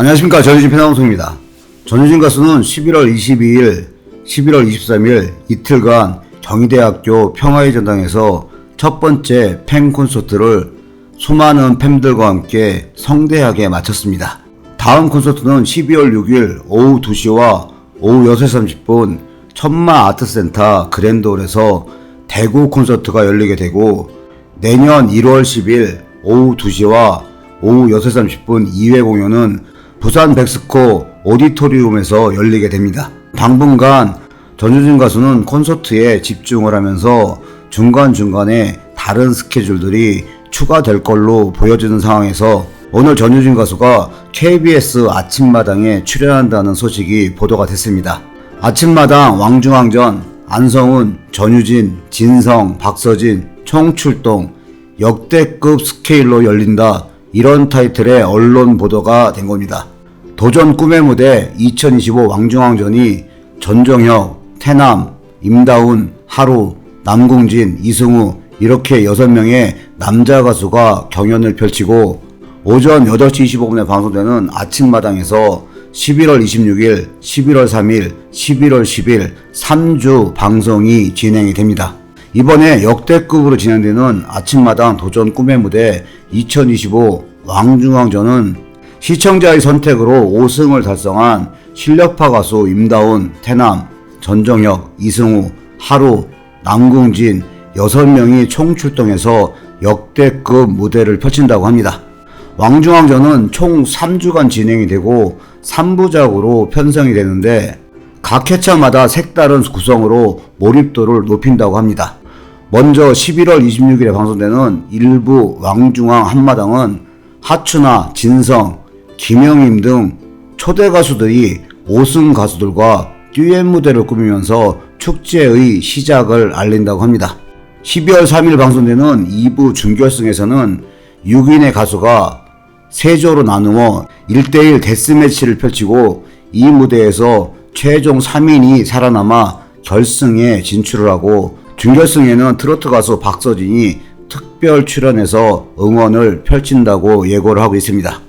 안녕하십니까 전유진 패나방송입니다. 전유진 가수는 11월 22일, 11월 23일 이틀간 경희대학교 평화의 전당에서 첫 번째 팬 콘서트를 수많은 팬들과 함께 성대하게 마쳤습니다. 다음 콘서트는 12월 6일 오후 2시와 오후 6시 30분 천마 아트센터 그랜드홀에서 대구 콘서트가 열리게 되고 내년 1월 10일 오후 2시와 오후 6시 30분 2회 공연은 부산 백스코 오디토리움에서 열리게 됩니다. 당분간 전유진 가수는 콘서트에 집중을 하면서 중간중간에 다른 스케줄들이 추가될 걸로 보여지는 상황에서 오늘 전유진 가수가 KBS 아침마당에 출연한다는 소식이 보도가 됐습니다. 아침마당 왕중왕전 안성훈, 전유진, 진성, 박서진 총 출동 역대급 스케일로 열린다 이런 타이틀의 언론 보도가 된 겁니다. 도전 꿈의 무대 2025 왕중왕전이 전정혁, 태남, 임다운, 하루, 남궁진, 이승우 이렇게 6명의 남자 가수가 경연을 펼치고 오전 8시 25분에 방송되는 아침마당에서 11월 26일, 11월 3일, 11월 10일 3주 방송이 진행이 됩니다. 이번에 역대급으로 진행되는 아침마당 도전 꿈의 무대 2025 왕중왕전은 시청자의 선택으로 5승을 달성한 실력파 가수 임다운, 태남, 전정혁, 이승우, 하루, 남궁진 6명이 총 출동해서 역대급 무대를 펼친다고 합니다. 왕중왕전은 총 3주간 진행이 되고 3부작으로 편성이 되는데 각 회차마다 색다른 구성으로 몰입도를 높인다고 합니다. 먼저 11월 26일에 방송되는 일부 왕중왕 한마당은 하추나 진성, 김영임 등 초대 가수들이 5승 가수들과 듀엣 무대를 꾸미면서 축제의 시작을 알린다고 합니다. 12월 3일 방송되는 2부 준결승에서는 6인의 가수가 세조로 나누어 1대1 데스매치를 펼치고 이 무대에서 최종 3인이 살아남아 결승에 진출을 하고 준결승에는 트로트 가수 박서진이 특별 출연해서 응원을 펼친다고 예고를 하고 있습니다.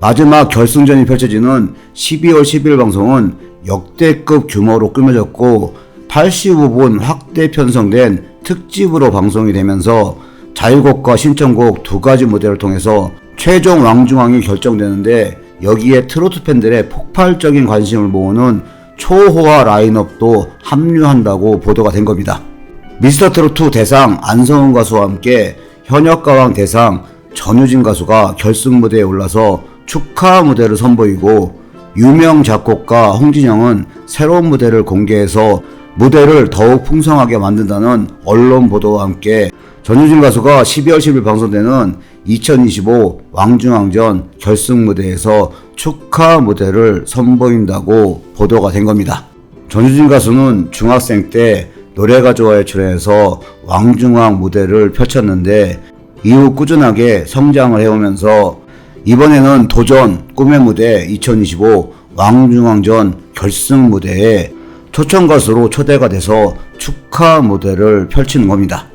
마지막 결승전이 펼쳐지는 12월 10일 방송은 역대급 규모로 꾸며졌고 85분 확대 편성된 특집으로 방송이 되면서 자유곡과 신청곡 두 가지 무대를 통해서 최종 왕중왕이 결정되는데 여기에 트로트 팬들의 폭발적인 관심을 모으는 초호화 라인업도 합류한다고 보도가 된 겁니다. 미스터 트로트 대상 안성훈 가수와 함께 현역가왕 대상 전유진 가수가 결승 무대에 올라서 축하 무대를 선보이고 유명 작곡가 홍진영은 새로운 무대를 공개해서 무대를 더욱 풍성하게 만든다는 언론 보도와 함께 전유진 가수가 12월 10일 방송되는 2025 왕중왕전 결승 무대에서 축하 무대를 선보인다고 보도가 된 겁니다. 전유진 가수는 중학생 때 노래가 좋아에 출연해서 왕중왕 무대를 펼쳤는데 이후 꾸준하게 성장을 해오면서 이번에는 도전 꿈의 무대 2025 왕중왕전 결승 무대에 초청 가수로 초대가 돼서 축하 무대를 펼치는 겁니다.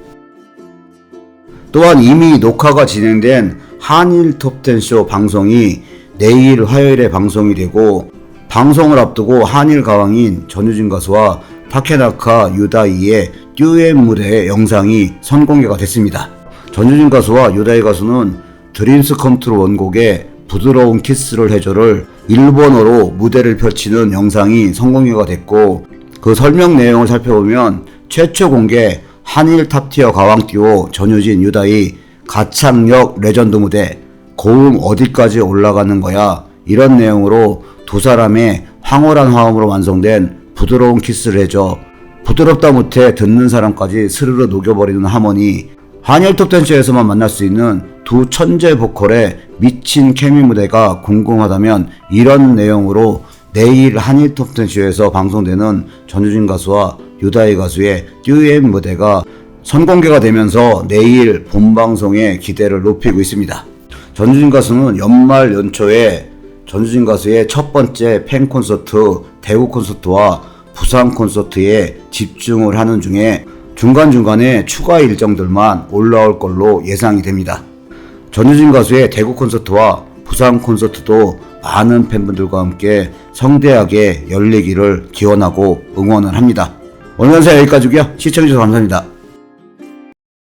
또한 이미 녹화가 진행된 한일 톱텐쇼 방송이 내일 화요일에 방송이 되고 방송을 앞두고 한일 가왕인 전유진 가수와 타케나카 유다이의 듀엣 무대 영상이 선공개가 됐습니다. 전유진 가수와 유다이 가수는 드림스 컴트로 원곡의 부드러운 키스를 해줘를 일본어로 무대를 펼치는 영상이 선공개가 됐고 그 설명 내용을 살펴보면 최초 공개 한일 탑티어 가왕 듀오 전유진 유다이 가창력 레전드 무대 고음 어디까지 올라가는 거야 이런 내용으로 두 사람의 황홀한 화음으로 완성된 부드러운 키스를 해줘 부드럽다 못해 듣는 사람까지 스르르 녹여버리는 하모니 한일 톱텐쇼에서만 만날 수 있는 두 천재 보컬의 미친 케미 무대가 궁금하다면 이런 내용으로 내일 한일 톱텐쇼에서 방송되는 전유진 가수와 유다희 가수의 듀엣 무대가 선공개가 되면서 내일 본방송에 기대를 높이고 있습니다. 전유진 가수는 연말 연초에 전유진 가수의 첫 번째 팬 콘서트 대구 콘서트와 부산 콘서트에 집중을 하는 중에 중간중간에 추가 일정들만 올라올 걸로 예상이 됩니다. 전유진 가수의 대구 콘서트와 부산 콘서트도 많은 팬분들과 함께 성대하게 열리기를 기원하고 응원을 합니다. 오늘 영상 여기까지고요. 시청해주셔서 감사합니다.